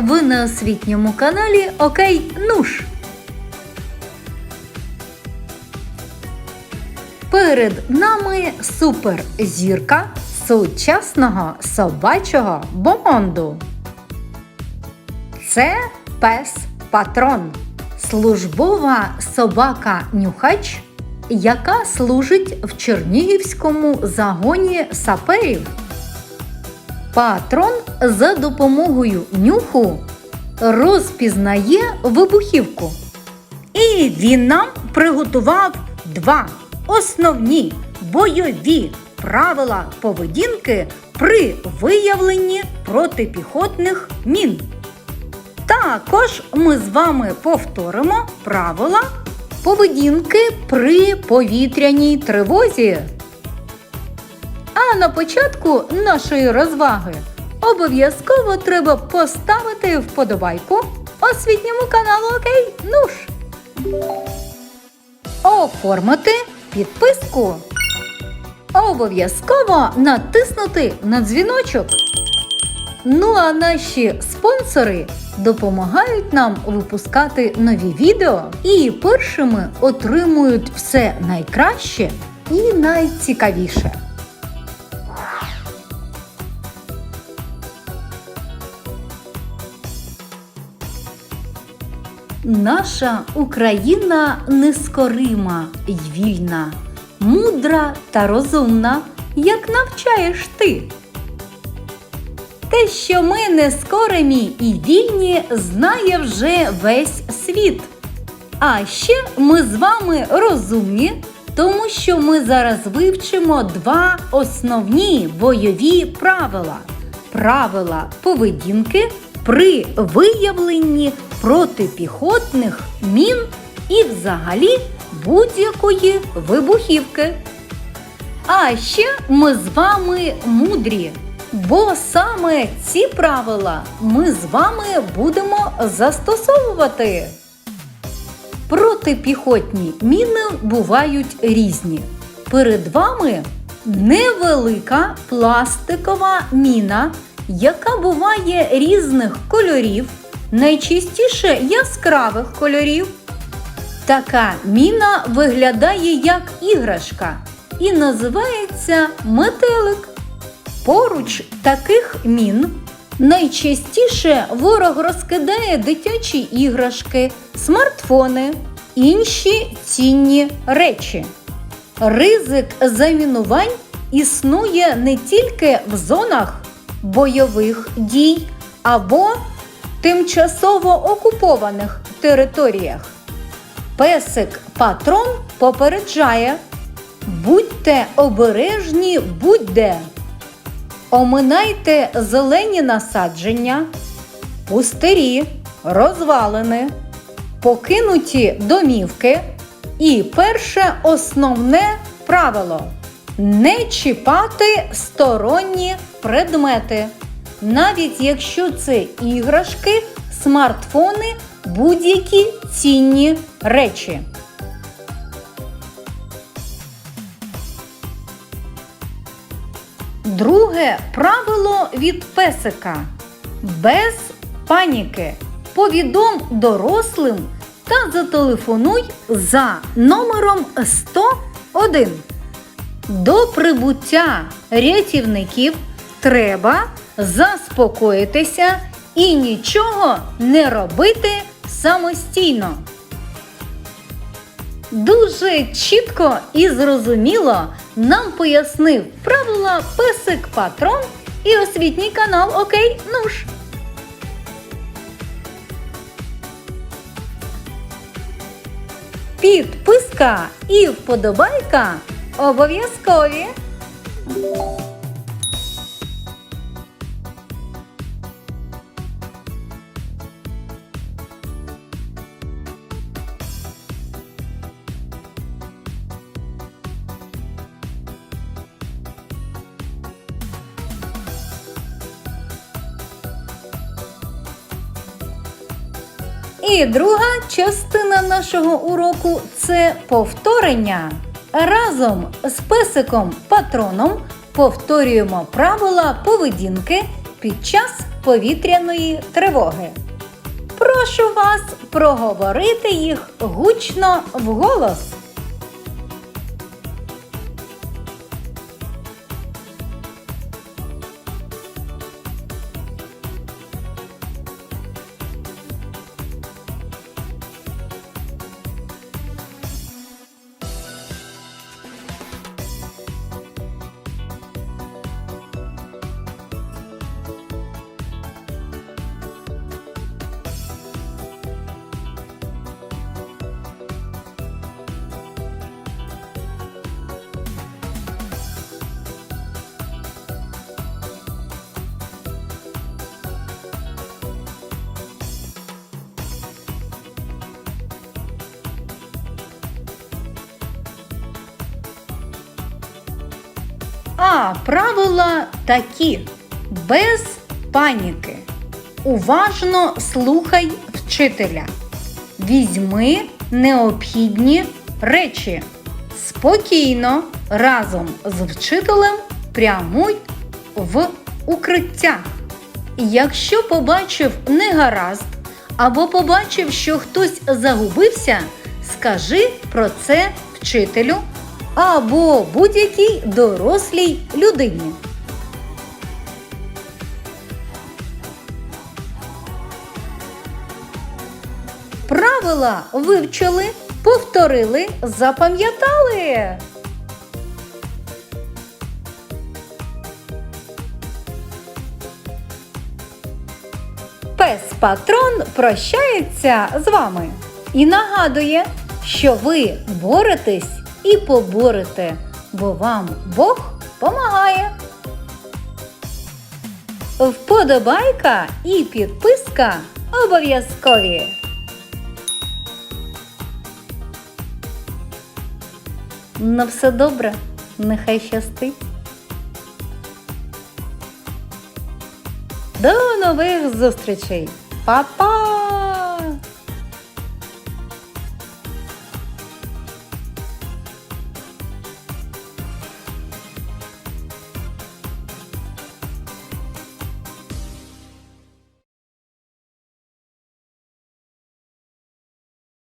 Ви на освітньому каналі Окей Нуш. Перед нами суперзірка сучасного собачого бомонду. Це пес Патрон, службова собака-нюхач, яка служить в Чернігівському загоні саперів. Патрон за допомогою нюху розпізнає вибухівку. І він нам приготував два основні бойові правила поведінки при виявленні протипіхотних мін. Також ми з вами повторимо правила поведінки при повітряній тривозі. А на початку нашої розваги обов'язково треба поставити вподобайку освітньому каналу Окей Нуш. Оформити підписку. Обов'язково натиснути на дзвіночок. Ну а наші спонсори допомагають нам випускати нові відео і першими отримують все найкраще і найцікавіше. Наша Україна нескорима й вільна, мудра та розумна, як навчаєш ти. Те, що ми нескоримі і вільні, знає вже весь світ. А ще ми з вами розумні, тому що ми зараз вивчимо два основні бойові правила: правила поведінки при виявленні протипіхотних мін і взагалі будь-якої вибухівки. А ще ми з вами мудрі, бо саме ці правила ми з вами будемо застосовувати. Протипіхотні міни бувають різні. Перед вами невелика пластикова міна, яка буває різних кольорів, найчастіше яскравих кольорів. Така міна виглядає як іграшка і називається метелик. Поруч таких мін найчастіше ворог розкидає дитячі іграшки, смартфони, інші цінні речі. Ризик замінувань існує не тільки в зонах бойових дій або тимчасово окупованих територіях. Песик патрон попереджає: будьте обережні будь-де. Оминайте зелені насадження, пустирі, розвалини, покинуті домівки. І перше основне правило не чіпати сторонні предмети, навіть якщо це іграшки, смартфони, будь-які цінні речі. Друге правило від песика. Без паніки. Повідом дорослим та зателефонуй за номером 101. До прибуття рятівників треба заспокоїтися і нічого не робити самостійно. Дуже чітко і зрозуміло нам пояснив правила песик Патрон і освітній канал Окей Нуш. Підписка і вподобайка обов'язкові. І друга частина нашого уроку це повторення. Разом з песиком патроном повторюємо правила поведінки під час повітряної тривоги. Прошу вас проговорити їх гучно вголос. А правила такі: без паніки. Уважно слухай вчителя. Візьми необхідні речі. Спокійно разом з вчителем прямуй в укриття. Якщо побачив негаразд або побачив, що хтось загубився, скажи про це вчителю або будь-якій дорослій людині. Правила вивчили, повторили, запам'ятали. Пес Патрон прощається з вами і нагадує, що ви боретесь і поборете, бо вам Бог помагає. Вподобайка і підписка обов'язкові. На все добре, нехай щастить. До нових зустрічей. Па-па!